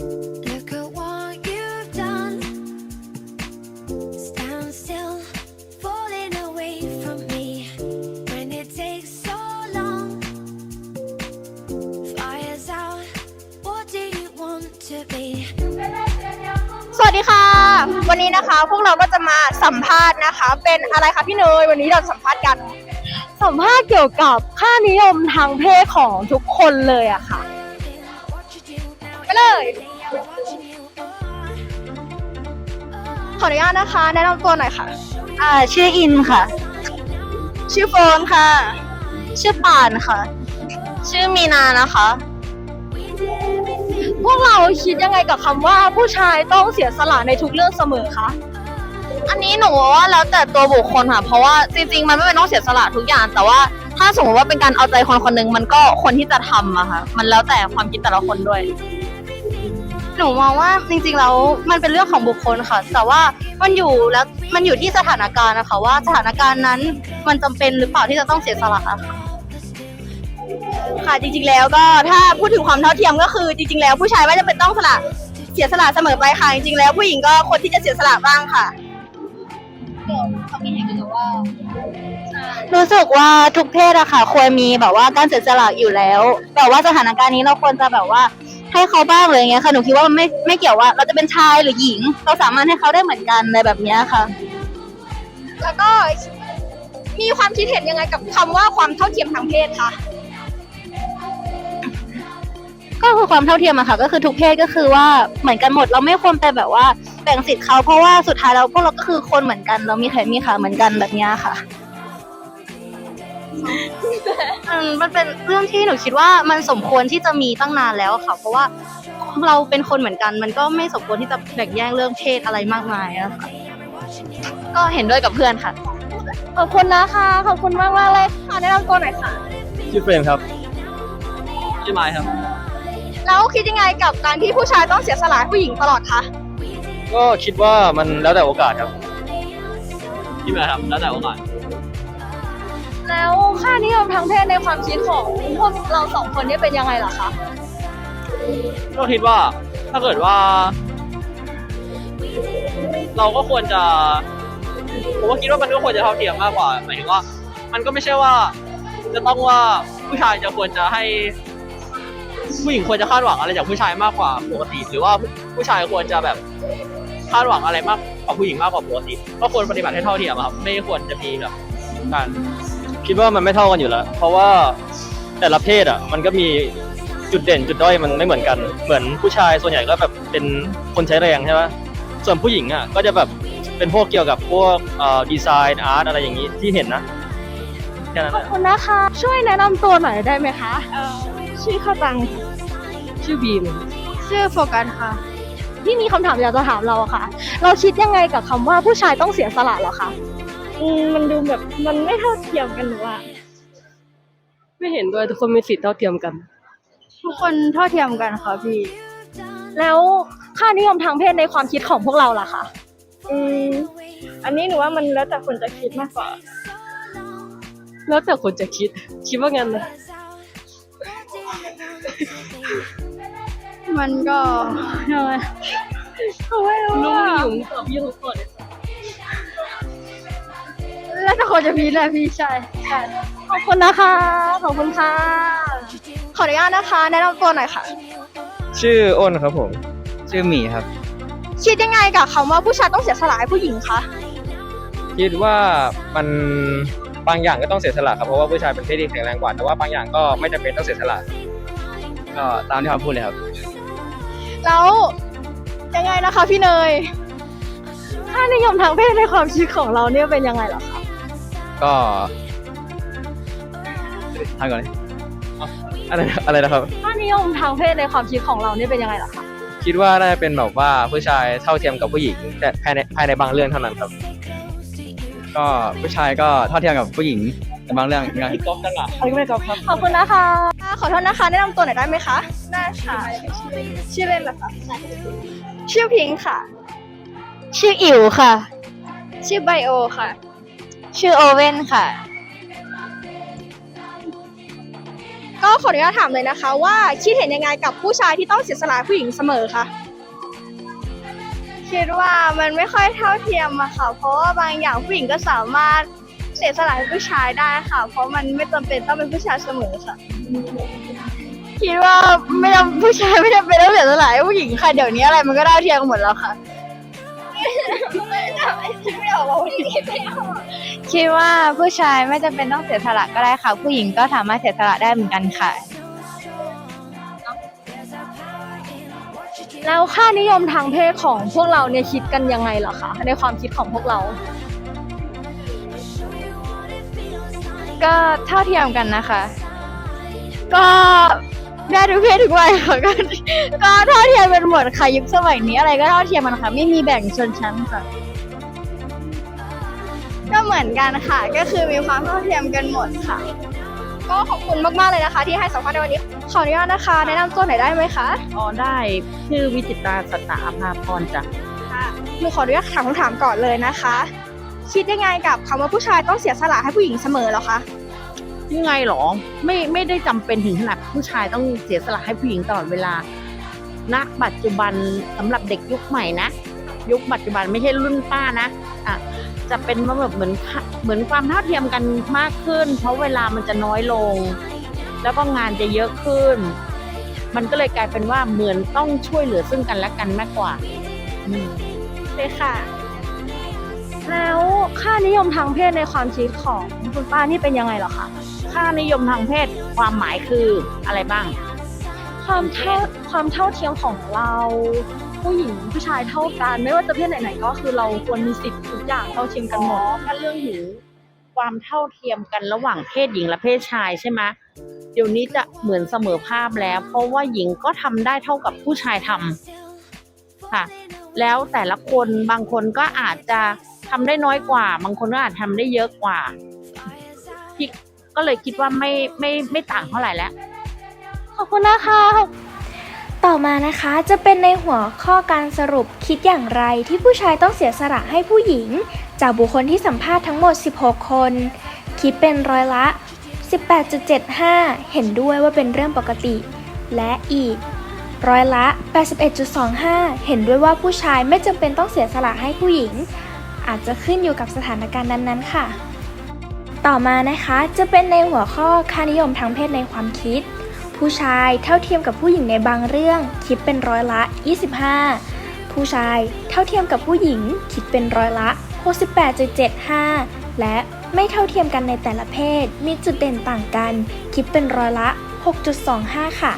สวัสดีค่ะ วันนี้นะคะพวกเราก็จะมาสัมภาษณ์นะคะ เป็นอะไรคะพี่เนยวันนี้เราสัมภาษณ์กัน สัมภาษณ์เกี่ยวกับค่านิยมทางเพศของทุกคนเลยอะค่ะ What you do now? ไปเลย ขออนุญาตนะคะ แนะนำตัวหน่อยค่ะ อ่าชื่ออินค่ะ ชื่อโฟนค่ะ ชื่อป่านค่ะ ชื่อมีนานะคะ พวกเราคิดยังไงกับคำว่าผู้ชายต้องเสียสละในทุกเรื่องเสมอคะ อันนี้หนูว่าแล้วแต่ตัวบุคคลค่ะ เพราะว่าจริงๆ มันไม่เป็นต้องเสียสละทุกอย่าง แต่ว่าถ้าสมมติว่าเป็นการเอาใจคนคนหนึ่งมันก็คนที่จะทำอะค่ะ มันแล้วแต่ความคิดแต่ละคนด้วย หนูมองว่าจริงๆแล้วมันเป็นเรื่องของบุคคลค่ะ แต่ว่ามันอยู่แล้วมันอยู่ที่สถานการณ์นะคะ ว่าสถานการณ์นั้นมันจำเป็นหรือเปล่าที่จะต้องเสียสละค่ะ ค่ะจริงๆแล้วก็ถ้าพูดถึงความเท่าเทียมก็คือจริงๆแล้วผู้ชายไม่จำเป็นต้องสละเสียสละเสมอไปค่ะจริงๆแล้วผู้หญิงก็ควรที่จะเสียสละบ้างค่ะรู้สึกว่าทุกเพศอะค่ะ ควรมีแบบว่าการเสียสละอยู่แล้ว แต่ว่าสถานการณ์นี้เราควรจะแบบว่า ให้เขาบ้างเลยอย่างเงี้ยค่ะหนูคิดว่ามันไม่ไม่เกี่ยวว่า เราจะเป็นชายหรือหญิง เราสามารถให้เขาได้เหมือนกันในแบบเนี้ยค่ะ แล้วก็มีความคิดเห็นยังไงกับคำว่าความเท่าเทียมทางเพศคะ ก็คือความเท่าเทียมอะค่ะ ก็คือทุกเพศก็คือว่าเหมือนกันหมดเราไม่ควรไปแบบว่าแบ่งสิทธิ์เขาเพราะว่าสุดท้ายเราพวกเราก็คือคนเหมือนกัน เรามีแขนมีขาเหมือนกันแบบเนี้ยค่ะ อืมมันเป็นเรื่องที่หนูคิดว่ามันสมควรที่จะมีตั้งนานแล้วอะค่ะ เพราะว่าเราเป็นคนเหมือนกัน มันก็ไม่สมควรที่จะแบ่งแยกเรื่องเพศอะไรมากมายอะค่ะก็เห็นด้วยกับเพื่อนค่ะ ขอบคุณนะคะขอบคุณมากมากๆเลยค่ะแนะนำตัวหน่อยค่ะ ชื่อเฟรมครับชื่อไม้ครับ แล้วคิดยังไงกับการที่ผู้ชายต้องเสียสละให้ผู้หญิงตลอดคะก็คิดว่ามันแล้วแต่โอกาสครับ ที่มาครับแล้วแต่โอกาส แล้วค่านิยมทางเพศในความคิดของพวกเราสองคนนี้เป็นยังไงล่ะคะก็คิดว่าถ้าเกิดว่า เราก็ควรจะผมว่าคิดว่ามันก็ควรจะเท่าเทียมมากกว่าหมายถึงว่า มันก็ไม่ใช่ว่า จะต้องว่าผู้ชายจะควรจะให้ผู้หญิงควรจะคาดหวังอะไรจากผู้ชายมากกว่าปกติ หรือว่าผู้ชายควรจะแบบคาดหวังอะไรมากกว่าผู้หญิงมากกว่าปกติก็ควรปฏิบัติให้เท่าเทียมครับ ไม่ควรจะมีแบบการ คิดว่ามันไม่เท่ากันอยู่แล้ว เพราะว่าแต่ละเพศอะ มันก็มีจุดเด่นจุดด้อยมันไม่เหมือนกัน เหมือนผู้ชายส่วนใหญ่ก็แบบเป็นคนใช้แรงใช่ไหมส่วนผู้หญิงอะก็จะแบบเป็นพวกเกี่ยวกับพวกเอ่อดีไซน์อาร์ตอะไรอย่างนี้ที่เห็นนะแค่นั้นขแหอบละคุณนะคะ ช่วยแนะนำตัวหน่อยได้ไหมคะชื่อข้าวตัง ชื่อบีม ชื่อโฟกัสค่ะที่มีคำถามอยากจะถามเราอะค่ะ เราคิดยังไงกับคำว่าผู้ชายต้องเสียสละเหรอคะ อืมมันดูแบบมันไม่เท่าเทียมกันหนูว่าไม่เห็นด้วยทุกคนมีสิทธิ์เท่าเทียมกัน ทุกคนเท่าเทียมกันค่ะพี่ แล้วค่านิยมทางเพศในความคิดของพวกเราล่ะคะอืมอันนี้หนูว่ามันแล้วแต่คนจะคิดมากกว่า แล้วแต่คนจะคิด คิดว่างั้นนะมันก็ยังไงไม่รู้ลุงอะ หยุ่งตอบยี่ห้อก่อนแล้ว แต่คนจะพีแหละพี่ใช่ใช่ขอบคุณนะคะ ขอบคุณค่ะ ขออนุญาตนะคะ แนะนำตัวหน่อยค่ะ ชื่ออ้นครับผม ชื่อหมีครับ คิดยังไงกับคำว่าผู้ชายต้องเสียสละให้ผู้หญิงคะ คิดว่ามันบางอย่างก็ต้องเสียสละครับเพราะว่าผู้ชายเป็นเพศที่แข็งแรงกว่า แต่ว่าบางอย่างก็ไม่จำเป็นต้องเสียสละก็ตามที่เขาพูดเลยครับ แล้วยังไงนะคะพี่เนย ค่านิยมทางเพศในความคิดของเราเนี่ยเป็นยังไงเหรอคะ ก็ทำก่อนเลยอะไรนะอะไรนะครับ ค่านิยมทางเพศในความคิดของเราเนี่ยเป็นยังไงเหรอคะคิดว่าน่าจะเป็นแบบว่าผู้ชายเท่าเทียมกับผู้หญิง แต่ภายในภายในบางเรื่องเท่านั้นครับ ก็ผู้ชายก็เท่าเทียมกับผู้หญิงในบางเรื่องเหมือนกันก๊อฟจังอะอันนี้ไม่กอล์ฟครับ ขอบคุณนะคะ ขอโทษนะคะ แนะนำตัวหน่อยได้ไหมคะได้ค่ะชื่อเล่นเหรอคะชื่อพิงค์ค่ะ ชื่ออิ๋วค่ะ ชื่อไบโอค่ะ ชื่อโอเว่นค่ะ ก็ขออนุญาตถามเลยนะคะ ว่าคิดเห็นยังไงกับผู้ชายที่ต้องเสียสละให้ผู้หญิงเสมอคะคิดว่ามันไม่ค่อยเท่าเทียมอะค่ะ เพราะว่าบางอย่างผู้หญิงก็สามารถเสียสละให้ผู้ชายได้ค่ะ เพราะมันไม่จำเป็นต้องเป็นผู้ชายเสมอค่ะ คิดว่าไม่จำผู้ชายไม่จำเป็นต้องเสียสละให้ผู้หญิงค่ะ เดี๋ยวนี้อะไรมันก็ได้เทียมหมดแล้วค่ะ คิดว่าผู้ชายไม่จำเป็นต้องเสียสละก็ได้ค่ะ ผู้หญิงก็สามารถเสียสละได้เหมือนกันค่ะ แล้วค่านิยมทางเพศของพวกเราเนี่ยคิดกันยังไงเหรอคะในความคิดของพวกเรา ก็เท่าเทียมกันนะคะ ก็ได้ทุกเพศทุกวัยค่ะก็ก็เท่าเทียมกันหมดค่ะยุคสมัยนี้อะไรก็เท่าเทียมกันค่ะ ไม่มีแบ่งชนชั้นค่ะก็ เหมือนกันค่ะ ก็คือมีความเท่าเทียมกันหมดค่ะ ก็ขอบคุณมากๆเลยนะคะ ที่ให้สัมภาษณ์ในวันนี้ ขออนุญาตนะคะ แนะนำตัวหน่อยได้ไหมคะอ๋อได้ชื่อวิจิตราสตาอาภาพรจ้ะหนูขออนุญาตถามคำถามก่อนเลยนะคะ คิดยังไงกับคำว่าผู้ชายต้องเสียสละให้ผู้หญิงเสมอเหรอคะยังไงหรอไม่ไม่ได้จำเป็นถึงขนาดผู้ชายต้องเสียสละให้ผู้หญิงตลอดเวลาณปัจจุบันสำหรับเด็กยุคใหม่นะ ยุคปัจจุบันไม่ใช่รุ่นป้านะอะ จะเป็นว่าแบบเหมือนเหมือนความเท่าเทียมกันมากขึ้น เพราะเวลามันจะน้อยลง แล้วก็งานจะเยอะขึ้น มันก็เลยกลายเป็นว่าเหมือนต้องช่วยเหลือซึ่งกันและกันมากกว่าอืมเลยค่ะ แล้วค่านิยมทางเพศในความคิดของคุณป้านี่เป็นยังไงเหรอคะค่านิยมทางเพศความหมายคืออะไรบ้าง ความเท่าความเท่าเทียมของเรา ผู้หญิงผู้ชายเท่ากัน ไม่ว่าจะเพศไหนๆก็คือเราควรมีสิทธิ์ทุกอย่างเท่าเทียมกันหมดถ้าเรื่องถึงความเท่าเทียมกันระหว่างเพศหญิงและเพศชายใช่ไหมเดี๋ยวนี้จะเหมือนเสมอภาพแล้ว เพราะว่าหญิงก็ทำได้เท่ากับผู้ชายทำค่ะ แล้วแต่ละคนบางคนก็อาจจะทำได้น้อยกว่า บางคนก็อาจทำได้เยอะกว่าพี่ก็เลยคิดว่าไม่ไม่ไม่ต่างเท่าไหร่แล้วขอบคุณนะคะ ต่อมานะคะจะเป็นในหัวข้อการสรุปคิดอย่างไรที่ผู้ชายต้องเสียสละให้ผู้หญิง จากบุคคลที่สัมภาษณ์ทั้งหมด 16 คน คิดเป็นร้อยละ 18.75 เห็นด้วยว่าเป็นเรื่องปกติ และอีก ร้อยละ 81.25 เห็นด้วยว่าผู้ชายไม่จำเป็นต้องเสียสละให้ผู้หญิง อาจจะขึ้นอยู่กับสถานการณ์นั้นๆ ค่ะ ต่อมานะคะจะเป็นในหัวข้อค่านิยมทางเพศในความคิด ผู้ชายเท่าเทียมกับผู้หญิงในบางเรื่อง คิดเป็นร้อยละ 25 ผู้ชายเท่าเทียมกับผู้หญิง คิดเป็นร้อยละ 68.75 และไม่เท่าเทียมกันในแต่ละเพศ มีจุดเด่นต่างกัน คิดเป็นร้อยละ 6.25 ค่ะ